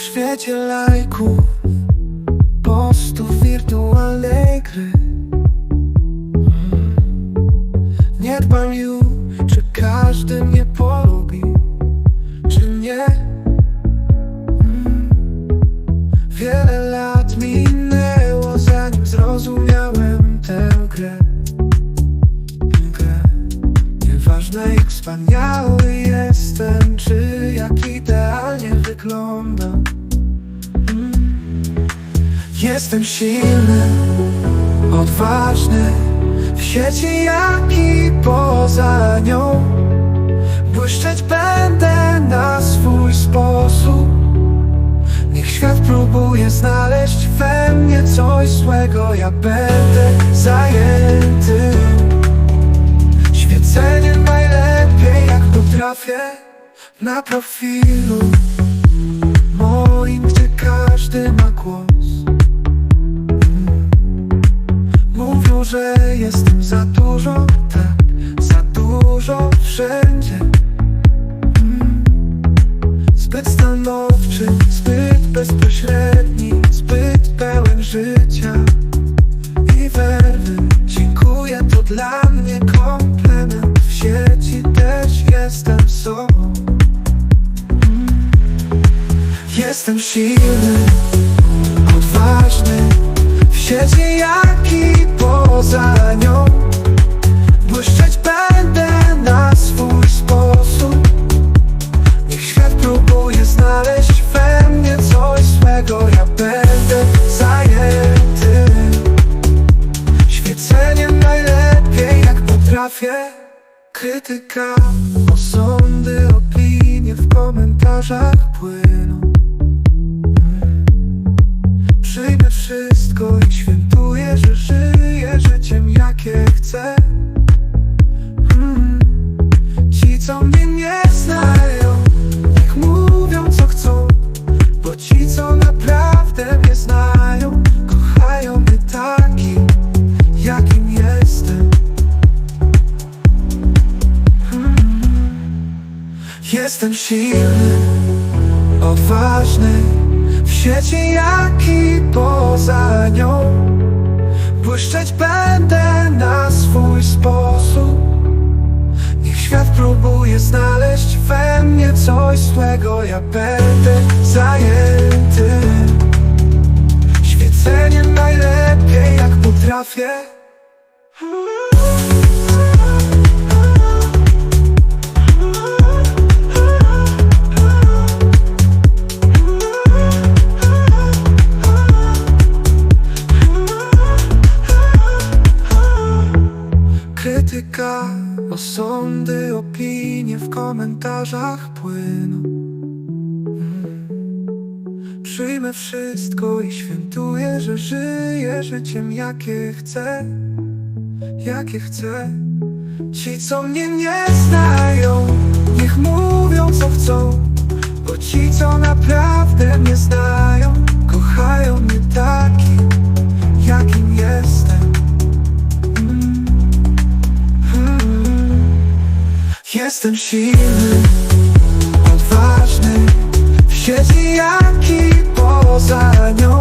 świecie lajków Postów wirtualnej gry Nie dbam już, czy każdy mnie polubi Czy nie Mm. Wiele lat minęło zanim zrozumiałem tę grę grę. Nieważne jak wspaniały jestem, czy jak idealnie wyglądam. Jestem silny, odważny W sieci jak i poza nią. Błyszczeć będę na swój sposób. Niech świat próbuje znaleźć we mnie coś złego. Ja będę zajęty Świecenie najlepiej jak potrafię Na profilu moim, wszędzie. Mm. Zbyt stanowczy, zbyt bezpośredni, zbyt pełen życia i werwy. Dziękuję, to dla mnie komplement. W sieci też jestem sobą. Mm. Jestem silny, odważny W sieci jak i poza nią. Błyszczeć Krytyka, osądy, opinie w komentarzach płyną Jestem silny, odważny W sieci jak i poza nią. Błyszczeć będę na swój sposób. Niech świat próbuje znaleźć we mnie coś złego. Ja będę zajęty Świeceniem najlepiej jak potrafię osądy, opinie w komentarzach płyną. Przyjmę wszystko i świętuję, że żyję życiem jakie chcę Jakie chcę Ci co mnie nie znają Niech mówią co chcą Bo ci co naprawdę mnie znają Jestem silny, odważny W sieci jak i poza nią